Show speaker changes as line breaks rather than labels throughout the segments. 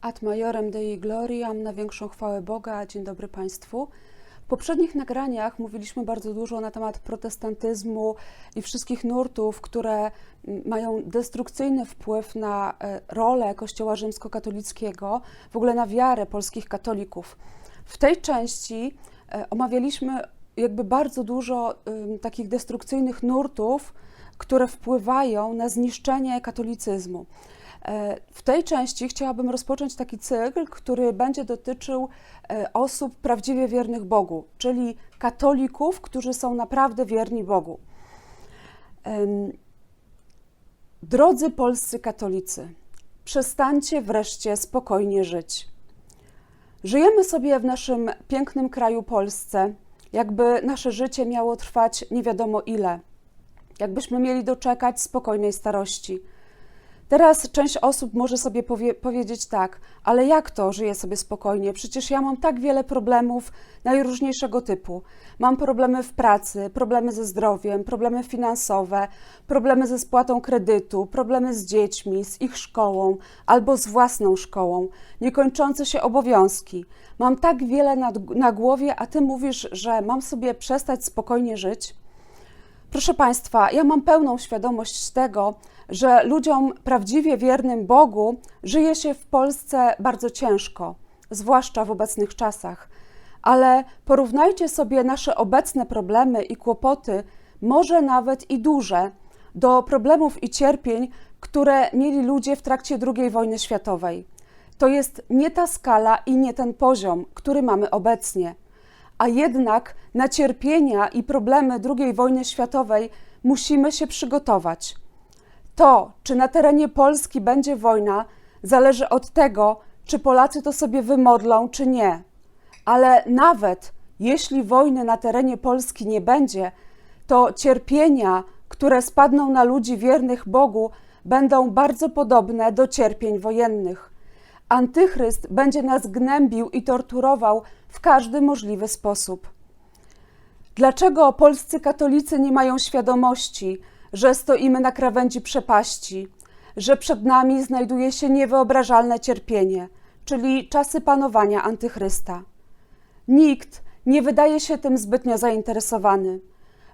Ad majorem Dei gloriam, na większą chwałę Boga. Dzień dobry Państwu. W poprzednich nagraniach mówiliśmy bardzo dużo na temat protestantyzmu i wszystkich nurtów, które mają destrukcyjny wpływ na e, rolę Kościoła rzymskokatolickiego, w ogóle na wiarę polskich katolików. W tej części e, omawialiśmy jakby bardzo dużo takich destrukcyjnych nurtów, które wpływają na zniszczenie katolicyzmu. E, W tej części chciałabym rozpocząć taki cykl, który będzie dotyczył e, osób prawdziwie wiernych Bogu, czyli katolików, którzy są naprawdę wierni Bogu. Drodzy polscy katolicy, przestańcie wreszcie spokojnie żyć. Żyjemy sobie w naszym pięknym kraju Polsce, jakby nasze życie miało trwać nie wiadomo ile, jakbyśmy mieli doczekać spokojnej starości. Teraz część osób może sobie powie, powiedzieć tak, ale jak to żyję sobie spokojnie? Przecież ja mam tak wiele problemów najróżniejszego typu. Mam problemy w pracy, problemy ze zdrowiem, problemy finansowe, problemy ze spłatą kredytu, problemy z dziećmi, z ich szkołą albo z własną szkołą, niekończące się obowiązki. Mam tak wiele na, na głowie, a ty mówisz, że mam sobie przestać spokojnie żyć? Proszę Państwa, ja mam pełną świadomość tego, że ludziom prawdziwie wiernym Bogu żyje się w Polsce bardzo ciężko, zwłaszcza w obecnych czasach. Ale porównajcie sobie nasze obecne problemy i kłopoty, może nawet i duże, do problemów i cierpień, które mieli ludzie w trakcie II wojny światowej. To jest nie ta skala i nie ten poziom, który mamy obecnie a jednak na cierpienia i problemy II wojny światowej musimy się przygotować. To, czy na terenie Polski będzie wojna, zależy od tego, czy Polacy to sobie wymodlą, czy nie. Ale nawet jeśli wojny na terenie Polski nie będzie, to cierpienia, które spadną na ludzi wiernych Bogu, będą bardzo podobne do cierpień wojennych. Antychryst będzie nas gnębił i torturował w każdy możliwy sposób. Dlaczego polscy katolicy nie mają świadomości, że stoimy na krawędzi przepaści, że przed nami znajduje się niewyobrażalne cierpienie, czyli czasy panowania Antychrysta? Nikt nie wydaje się tym zbytnio zainteresowany.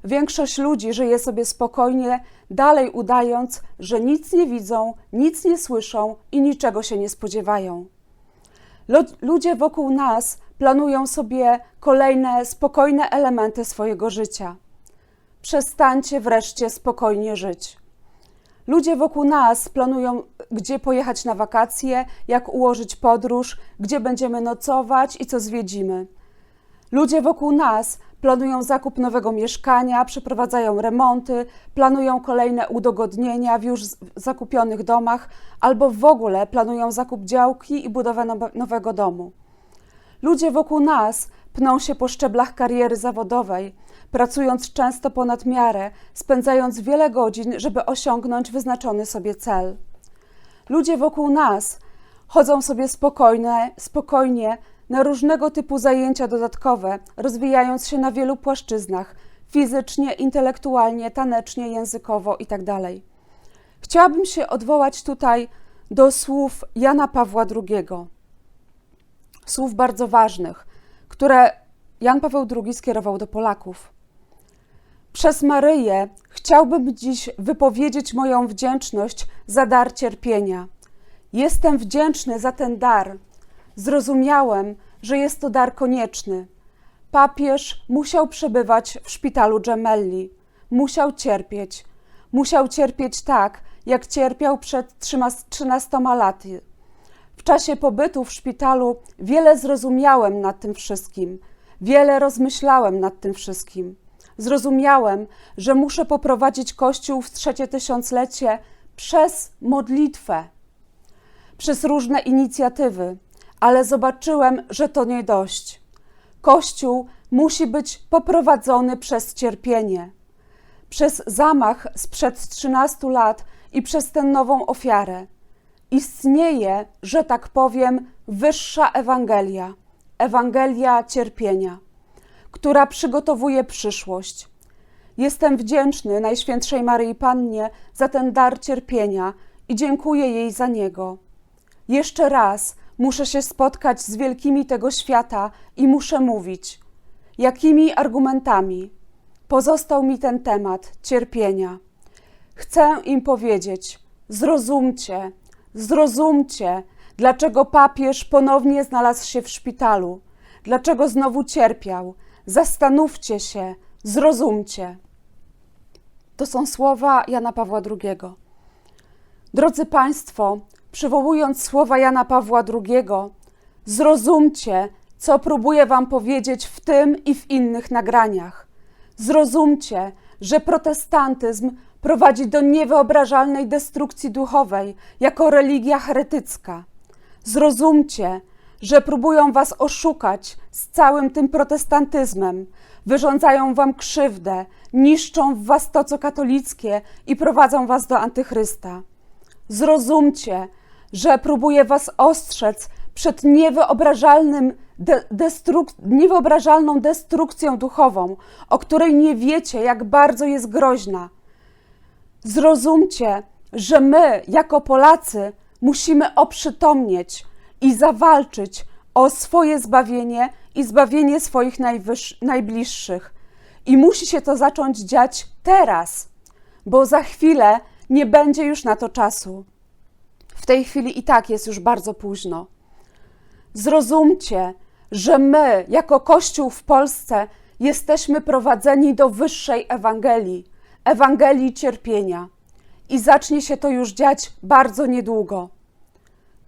Większość ludzi żyje sobie spokojnie, dalej udając, że nic nie widzą, nic nie słyszą i niczego się nie spodziewają. Ludzie wokół nas planują sobie kolejne spokojne elementy swojego życia. Przestańcie wreszcie spokojnie żyć. Ludzie wokół nas planują, gdzie pojechać na wakacje, jak ułożyć podróż, gdzie będziemy nocować i co zwiedzimy. Ludzie wokół nas planują zakup nowego mieszkania, przeprowadzają remonty, planują kolejne udogodnienia w już zakupionych domach albo w ogóle planują zakup działki i budowę nowego domu. Ludzie wokół nas pną się po szczeblach kariery zawodowej, pracując często ponad miarę, spędzając wiele godzin, żeby osiągnąć wyznaczony sobie cel. Ludzie wokół nas chodzą sobie spokojne, spokojnie na różnego typu zajęcia dodatkowe, rozwijając się na wielu płaszczyznach fizycznie, intelektualnie, tanecznie, językowo itd. Chciałabym się odwołać tutaj do słów Jana Pawła II. Słów bardzo ważnych, które Jan Paweł II skierował do Polaków. Przez Maryję chciałbym dziś wypowiedzieć moją wdzięczność za dar cierpienia. Jestem wdzięczny za ten dar. Zrozumiałem, że jest to dar konieczny. Papież musiał przebywać w szpitalu Gemelli. Musiał cierpieć. Musiał cierpieć tak, jak cierpiał przed 13 laty. W czasie pobytu w szpitalu wiele zrozumiałem nad tym wszystkim, wiele rozmyślałem nad tym wszystkim. Zrozumiałem, że muszę poprowadzić Kościół w trzecie tysiąclecie przez modlitwę, przez różne inicjatywy, ale zobaczyłem, że to nie dość. Kościół musi być poprowadzony przez cierpienie, przez zamach sprzed 13 lat i przez tę nową ofiarę. Istnieje, że tak powiem, wyższa Ewangelia, Ewangelia cierpienia, która przygotowuje przyszłość. Jestem wdzięczny Najświętszej Maryi Pannie za ten dar cierpienia i dziękuję jej za niego. Jeszcze raz muszę się spotkać z wielkimi tego świata i muszę mówić. Jakimi argumentami? Pozostał mi ten temat cierpienia. Chcę im powiedzieć: zrozumcie, zrozumcie, dlaczego papież ponownie znalazł się w szpitalu, dlaczego znowu cierpiał. Zastanówcie się, zrozumcie. To są słowa Jana Pawła II. Drodzy Państwo, przywołując słowa Jana Pawła II, zrozumcie, co próbuję Wam powiedzieć w tym i w innych nagraniach. Zrozumcie, że protestantyzm prowadzi do niewyobrażalnej destrukcji duchowej jako religia heretycka. Zrozumcie, że próbują Was oszukać z całym tym protestantyzmem, wyrządzają Wam krzywdę, niszczą w Was to, co katolickie i prowadzą Was do antychrysta. Zrozumcie, że próbuje Was ostrzec przed niewyobrażalnym de destruk niewyobrażalną destrukcją duchową, o której nie wiecie, jak bardzo jest groźna. Zrozumcie, że my, jako Polacy, musimy oprzytomnieć i zawalczyć o swoje zbawienie i zbawienie swoich najbliższych. I musi się to zacząć dziać teraz, bo za chwilę nie będzie już na to czasu. W tej chwili i tak jest już bardzo późno. Zrozumcie, że my, jako Kościół w Polsce, jesteśmy prowadzeni do wyższej Ewangelii, Ewangelii cierpienia. I zacznie się to już dziać bardzo niedługo.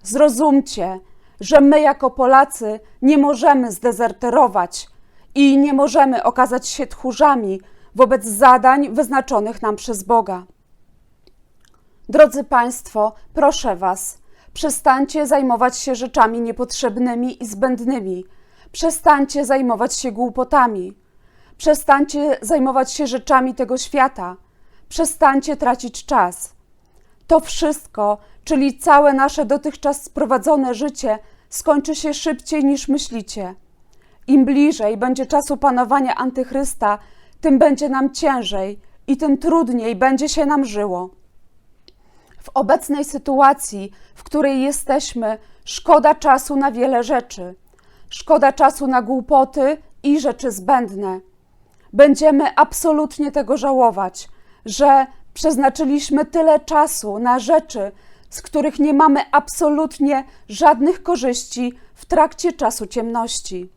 Zrozumcie, że my, jako Polacy, nie możemy zdezerterować i nie możemy okazać się tchórzami wobec zadań wyznaczonych nam przez Boga. Drodzy Państwo, proszę Was, przestańcie zajmować się rzeczami niepotrzebnymi i zbędnymi. Przestańcie zajmować się głupotami. Przestańcie zajmować się rzeczami tego świata. Przestańcie tracić czas. To wszystko, czyli całe nasze dotychczas sprowadzone życie, skończy się szybciej niż myślicie. Im bliżej będzie czasu panowania antychrysta, tym będzie nam ciężej i tym trudniej będzie się nam żyło. W obecnej sytuacji, w której jesteśmy, szkoda czasu na wiele rzeczy. Szkoda czasu na głupoty i rzeczy zbędne. Będziemy absolutnie tego żałować, że przeznaczyliśmy tyle czasu na rzeczy, z których nie mamy absolutnie żadnych korzyści w trakcie czasu ciemności.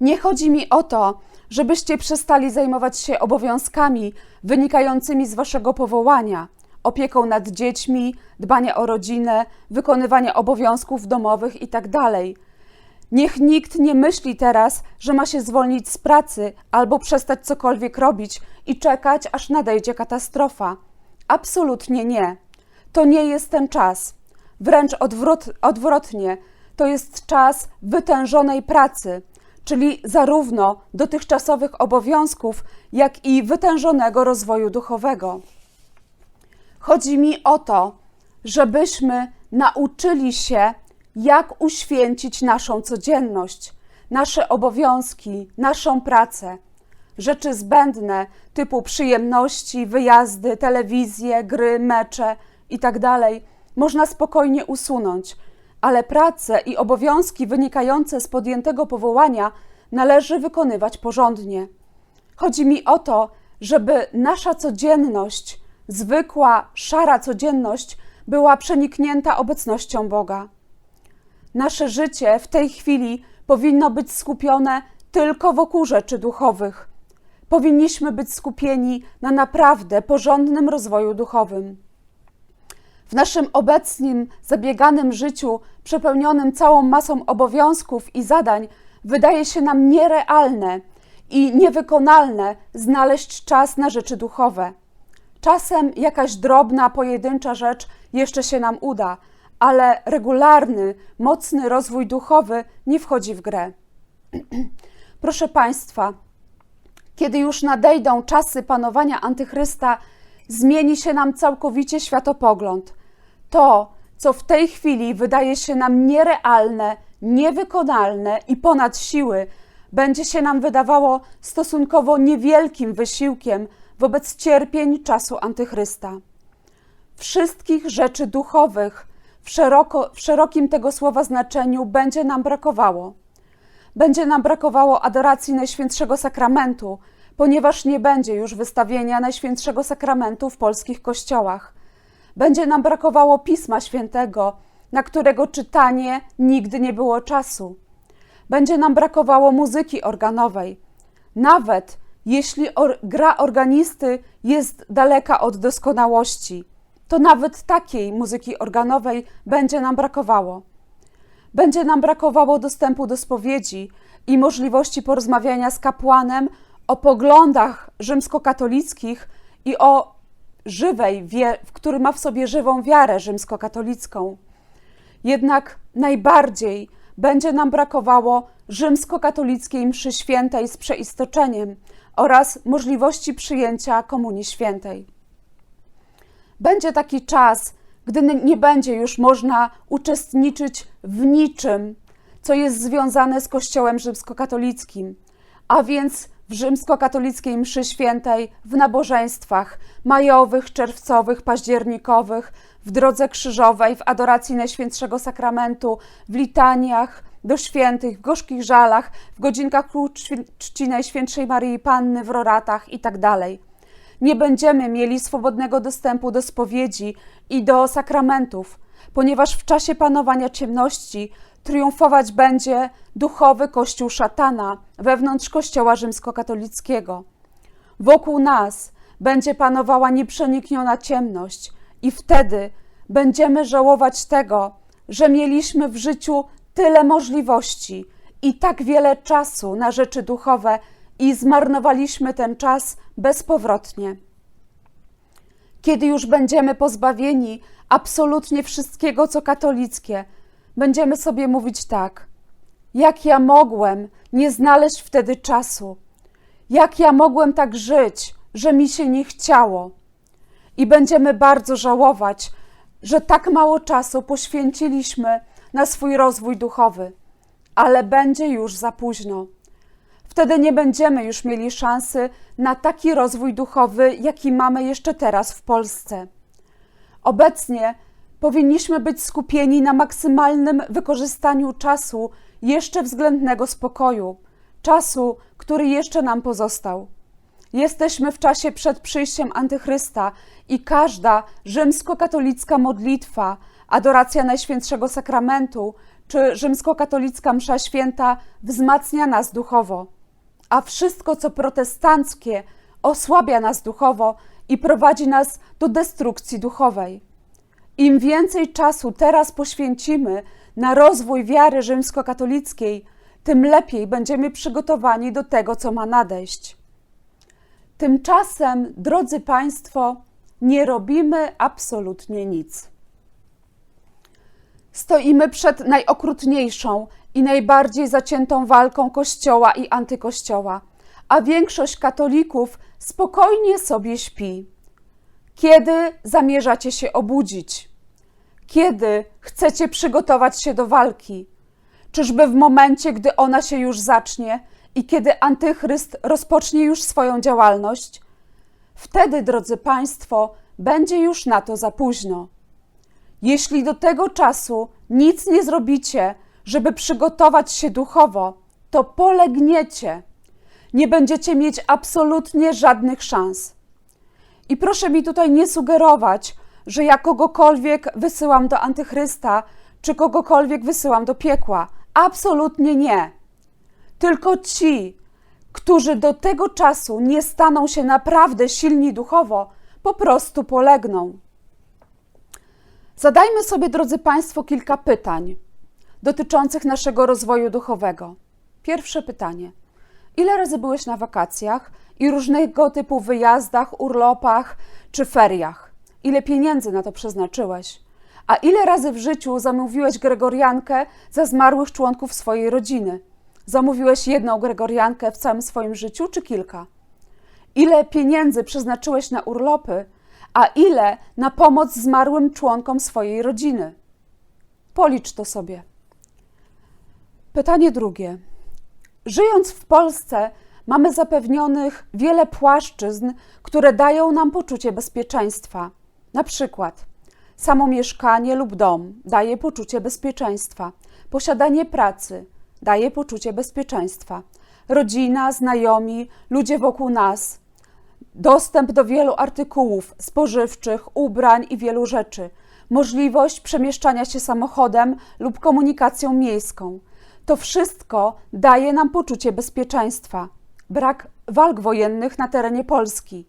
Nie chodzi mi o to, żebyście przestali zajmować się obowiązkami wynikającymi z waszego powołania opieką nad dziećmi, dbanie o rodzinę, wykonywanie obowiązków domowych itd. Niech nikt nie myśli teraz, że ma się zwolnić z pracy albo przestać cokolwiek robić i czekać, aż nadejdzie katastrofa. Absolutnie nie. To nie jest ten czas. Wręcz odwrot, odwrotnie, to jest czas wytężonej pracy, czyli zarówno dotychczasowych obowiązków, jak i wytężonego rozwoju duchowego. Chodzi mi o to, żebyśmy nauczyli się, jak uświęcić naszą codzienność, nasze obowiązki, naszą pracę. Rzeczy zbędne typu przyjemności, wyjazdy, telewizje, gry, mecze itd. Tak można spokojnie usunąć, ale pracę i obowiązki wynikające z podjętego powołania należy wykonywać porządnie. Chodzi mi o to, żeby nasza codzienność zwykła, szara codzienność była przeniknięta obecnością Boga. Nasze życie w tej chwili powinno być skupione tylko wokół rzeczy duchowych. Powinniśmy być skupieni na naprawdę porządnym rozwoju duchowym. W naszym obecnym, zabieganym życiu, przepełnionym całą masą obowiązków i zadań, wydaje się nam nierealne i niewykonalne znaleźć czas na rzeczy duchowe. Czasem jakaś drobna, pojedyncza rzecz jeszcze się nam uda, ale regularny, mocny rozwój duchowy nie wchodzi w grę. Proszę Państwa, kiedy już nadejdą czasy panowania antychrysta, zmieni się nam całkowicie światopogląd. To, co w tej chwili wydaje się nam nierealne, niewykonalne i ponad siły, będzie się nam wydawało stosunkowo niewielkim wysiłkiem wobec cierpień czasu antychrysta. Wszystkich rzeczy duchowych, w, szeroko, w szerokim tego słowa znaczeniu będzie nam brakowało. Będzie nam brakowało adoracji Najświętszego Sakramentu, ponieważ nie będzie już wystawienia Najświętszego Sakramentu w polskich kościołach. Będzie nam brakowało Pisma Świętego, na którego czytanie nigdy nie było czasu. Będzie nam brakowało muzyki organowej. Nawet jeśli or gra organisty jest daleka od doskonałości, to nawet takiej muzyki organowej będzie nam brakowało. Będzie nam brakowało dostępu do spowiedzi i możliwości porozmawiania z kapłanem o poglądach rzymskokatolickich i o żywej, w który ma w sobie żywą wiarę rzymskokatolicką. Jednak najbardziej będzie nam brakowało rzymskokatolickiej mszy świętej z przeistoczeniem oraz możliwości przyjęcia Komunii Świętej. Będzie taki czas, gdy nie będzie już można uczestniczyć w niczym, co jest związane z Kościołem rzymskokatolickim, a więc w rzymskokatolickiej mszy świętej, w nabożeństwach majowych, czerwcowych, październikowych, w drodze krzyżowej, w adoracji Najświętszego Sakramentu, w litaniach do świętych, w gorzkich żalach, w godzinkach czci Najświętszej Maryi Panny, w roratach itd. Tak Nie będziemy mieli swobodnego dostępu do spowiedzi i do sakramentów, ponieważ w czasie panowania ciemności triumfować będzie duchowy kościół szatana wewnątrz kościoła rzymskokatolickiego. Wokół nas będzie panowała nieprzenikniona ciemność i wtedy będziemy żałować tego, że mieliśmy w życiu tyle możliwości i tak wiele czasu na rzeczy duchowe i zmarnowaliśmy ten czas bezpowrotnie. Kiedy już będziemy pozbawieni absolutnie wszystkiego, co katolickie, będziemy sobie mówić tak: jak ja mogłem nie znaleźć wtedy czasu? Jak ja mogłem tak żyć, że mi się nie chciało? I będziemy bardzo żałować, że tak mało czasu poświęciliśmy na swój rozwój duchowy, ale będzie już za późno. Wtedy nie będziemy już mieli szansy na taki rozwój duchowy, jaki mamy jeszcze teraz w Polsce. Obecnie powinniśmy być skupieni na maksymalnym wykorzystaniu czasu jeszcze względnego spokoju, czasu, który jeszcze nam pozostał. Jesteśmy w czasie przed przyjściem Antychrysta i każda rzymskokatolicka modlitwa, adoracja Najświętszego Sakramentu czy rzymskokatolicka msza święta wzmacnia nas duchowo, a wszystko, co protestanckie, osłabia nas duchowo i prowadzi nas do destrukcji duchowej. Im więcej czasu teraz poświęcimy na rozwój wiary rzymskokatolickiej, tym lepiej będziemy przygotowani do tego, co ma nadejść. Tymczasem, drodzy Państwo, nie robimy absolutnie nic. Stoimy przed najokrutniejszą i najbardziej zaciętą walką Kościoła i antykościoła, a większość katolików spokojnie sobie śpi. Kiedy zamierzacie się obudzić? Kiedy chcecie przygotować się do walki? Czyżby w momencie, gdy ona się już zacznie i kiedy Antychryst rozpocznie już swoją działalność? Wtedy, drodzy Państwo, będzie już na to za późno. Jeśli do tego czasu nic nie zrobicie, żeby przygotować się duchowo, to polegniecie. Nie będziecie mieć absolutnie żadnych szans. I proszę mi tutaj nie sugerować, że ja kogokolwiek wysyłam do antychrysta, czy kogokolwiek wysyłam do piekła. Absolutnie nie. Tylko ci, którzy do tego czasu nie staną się naprawdę silni duchowo, po prostu polegną. Zadajmy sobie, drodzy Państwo, kilka pytań dotyczących naszego rozwoju duchowego. Pierwsze pytanie: ile razy byłeś na wakacjach i różnego typu wyjazdach, urlopach czy feriach? Ile pieniędzy na to przeznaczyłeś? A ile razy w życiu zamówiłeś gregoriankę za zmarłych członków swojej rodziny? Zamówiłeś jedną gregoriankę w całym swoim życiu, czy kilka? Ile pieniędzy przeznaczyłeś na urlopy, a ile na pomoc zmarłym członkom swojej rodziny? Policz to sobie. Pytanie drugie. Żyjąc w Polsce, mamy zapewnionych wiele płaszczyzn, które dają nam poczucie bezpieczeństwa. Na przykład Samo mieszkanie lub dom daje poczucie bezpieczeństwa. Posiadanie pracy daje poczucie bezpieczeństwa. Rodzina, znajomi, ludzie wokół nas, dostęp do wielu artykułów spożywczych, ubrań i wielu rzeczy, możliwość przemieszczania się samochodem lub komunikacją miejską. To wszystko daje nam poczucie bezpieczeństwa. Brak walk wojennych na terenie Polski.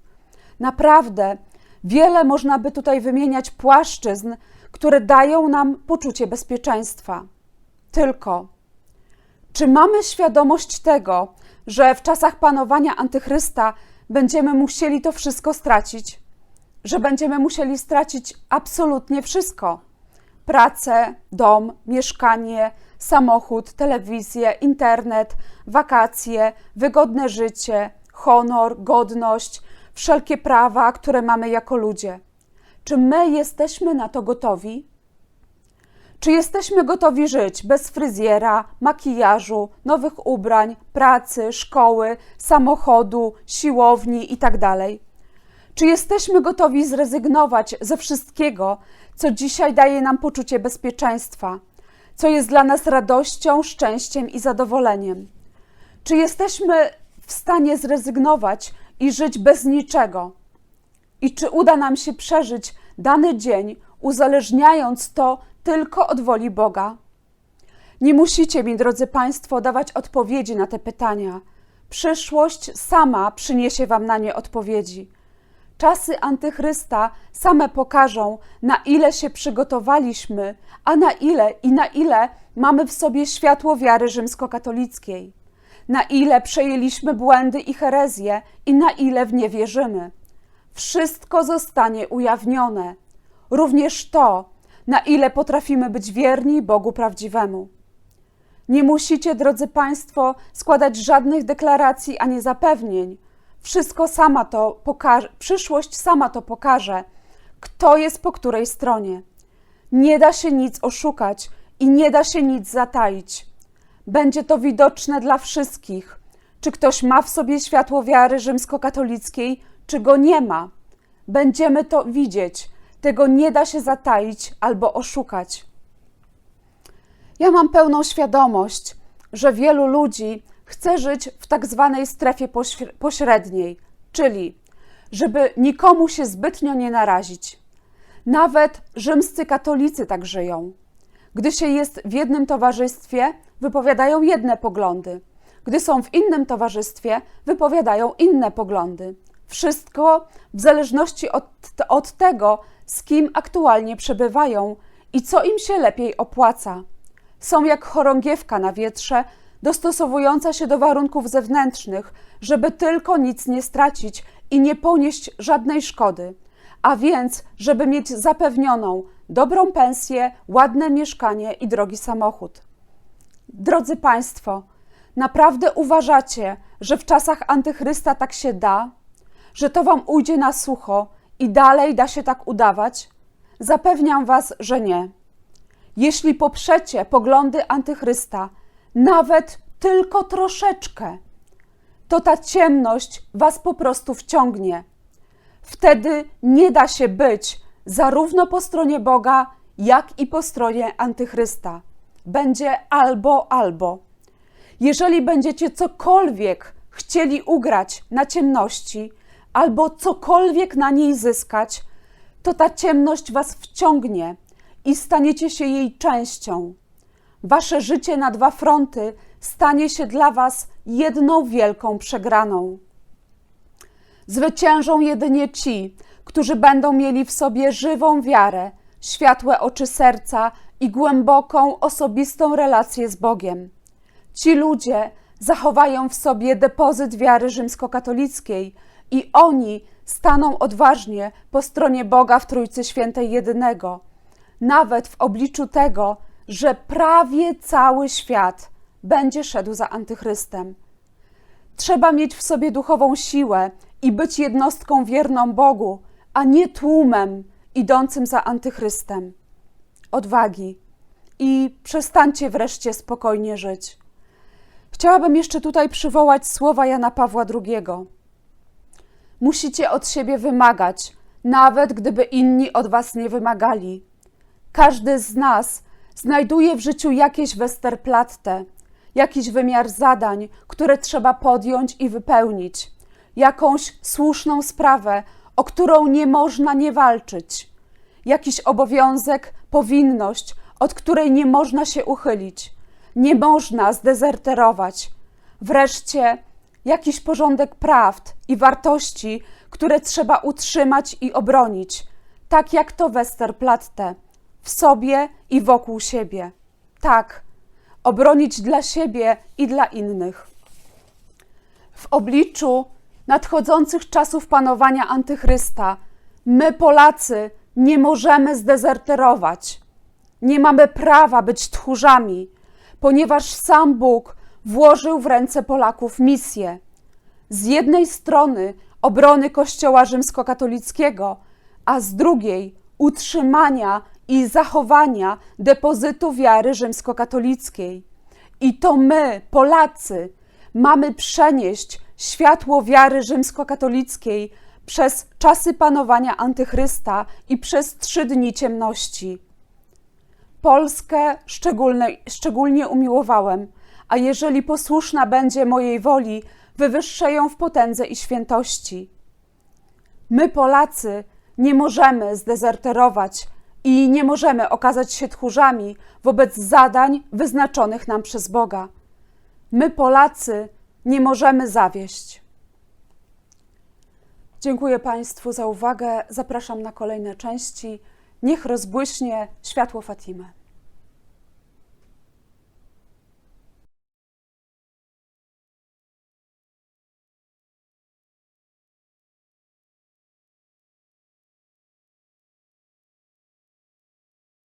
Naprawdę wiele można by tutaj wymieniać płaszczyzn, które dają nam poczucie bezpieczeństwa. Tylko, czy mamy świadomość tego, że w czasach panowania antychrysta będziemy musieli to wszystko stracić? Że będziemy musieli stracić absolutnie wszystko: pracę, dom, mieszkanie, samochód, telewizję, internet, wakacje, wygodne życie, honor, godność, wszelkie prawa, które mamy jako ludzie. Czy my jesteśmy na to gotowi? Czy jesteśmy gotowi żyć bez fryzjera, makijażu, nowych ubrań, pracy, szkoły, samochodu, siłowni itd.? Czy jesteśmy gotowi zrezygnować ze wszystkiego, co dzisiaj daje nam poczucie bezpieczeństwa, co jest dla nas radością, szczęściem i zadowoleniem? Czy jesteśmy w stanie zrezygnować i żyć bez niczego? I czy uda nam się przeżyć dany dzień, uzależniając to tylko od woli Boga? Nie musicie mi, drodzy Państwo, dawać odpowiedzi na te pytania. Przyszłość sama przyniesie Wam na nie odpowiedzi. Czasy antychrysta same pokażą, na ile się przygotowaliśmy, a na ile i na ile mamy w sobie światło wiary rzymskokatolickiej. Na ile przejęliśmy błędy i herezje i na ile w nie wierzymy. Wszystko zostanie ujawnione, również to, na ile potrafimy być wierni Bogu prawdziwemu. Nie musicie, drodzy Państwo, składać żadnych deklaracji ani zapewnień. Wszystko sama to pokaże, przyszłość sama to pokaże, kto jest po której stronie. Nie da się nic oszukać i nie da się nic zataić. Będzie to widoczne dla wszystkich, czy ktoś ma w sobie światło wiary rzymskokatolickiej, czy go nie ma. Będziemy to widzieć. Tego nie da się zataić albo oszukać. Ja mam pełną świadomość, że wielu ludzi chce żyć w tak zwanej strefie pośredniej, czyli żeby nikomu się zbytnio nie narazić. Nawet rzymscy katolicy tak żyją. Gdy się jest w jednym towarzystwie, wypowiadają jedne poglądy. Gdy są w innym towarzystwie, wypowiadają inne poglądy. Wszystko w zależności od, od tego, z kim aktualnie przebywają i co im się lepiej opłaca. Są jak chorągiewka na wietrze, dostosowująca się do warunków zewnętrznych, żeby tylko nic nie stracić i nie ponieść żadnej szkody, a więc, żeby mieć zapewnioną dobrą pensję, ładne mieszkanie i drogi samochód. Drodzy Państwo, naprawdę uważacie, że w czasach antychrysta tak się da? Że to Wam ujdzie na sucho i dalej da się tak udawać? Zapewniam Was, że nie. Jeśli poprzecie poglądy antychrysta, nawet tylko troszeczkę, to ta ciemność Was po prostu wciągnie. Wtedy nie da się być zarówno po stronie Boga, jak i po stronie antychrysta. Będzie albo, albo. Jeżeli będziecie cokolwiek chcieli ugrać na ciemności, albo cokolwiek na niej zyskać, to ta ciemność was wciągnie i staniecie się jej częścią. Wasze życie na dwa fronty stanie się dla was jedną wielką przegraną. Zwyciężą jedynie ci, którzy będą mieli w sobie żywą wiarę, światłe oczy serca i głęboką, osobistą relację z Bogiem. Ci ludzie zachowają w sobie depozyt wiary rzymskokatolickiej i oni staną odważnie po stronie Boga w Trójcy Świętej Jedynego, nawet w obliczu tego, że prawie cały świat będzie szedł za antychrystem. Trzeba mieć w sobie duchową siłę i być jednostką wierną Bogu, a nie tłumem idącym za antychrystem. Odwagi i przestańcie wreszcie spokojnie żyć. Chciałabym jeszcze tutaj przywołać słowa Jana Pawła II. Musicie od siebie wymagać nawet gdyby inni od Was nie wymagali. Każdy z nas znajduje w życiu jakieś Westerplatte, jakiś wymiar zadań, które trzeba podjąć i wypełnić, jakąś słuszną sprawę, o którą nie można nie walczyć, jakiś obowiązek, powinność, od której nie można się uchylić, nie można zdezerterować, wreszcie jakiś porządek prawd i wartości, które trzeba utrzymać i obronić, tak jak to Westerplatte, w sobie i wokół siebie. Tak, obronić dla siebie i dla innych. W obliczu nadchodzących czasów panowania Antychrysta, my Polacy nie możemy zdezerterować. Nie mamy prawa być tchórzami, ponieważ sam Bóg włożył w ręce Polaków misję. Z jednej strony obrony Kościoła rzymskokatolickiego, a z drugiej utrzymania i zachowania depozytu wiary rzymskokatolickiej. I to my, Polacy, mamy przenieść światło wiary rzymskokatolickiej przez czasy panowania Antychrysta i przez trzy dni ciemności. Polskę szczególnie, umiłowałem, a jeżeli posłuszna będzie mojej woli, wywyższę ją w potędze i świętości. My, Polacy, nie możemy zdezerterować i nie możemy okazać się tchórzami wobec zadań wyznaczonych nam przez Boga. My, Polacy, nie możemy zawieść. Dziękuję Państwu za uwagę. Zapraszam na kolejne części. Niech rozbłyśnie światło Fatimy.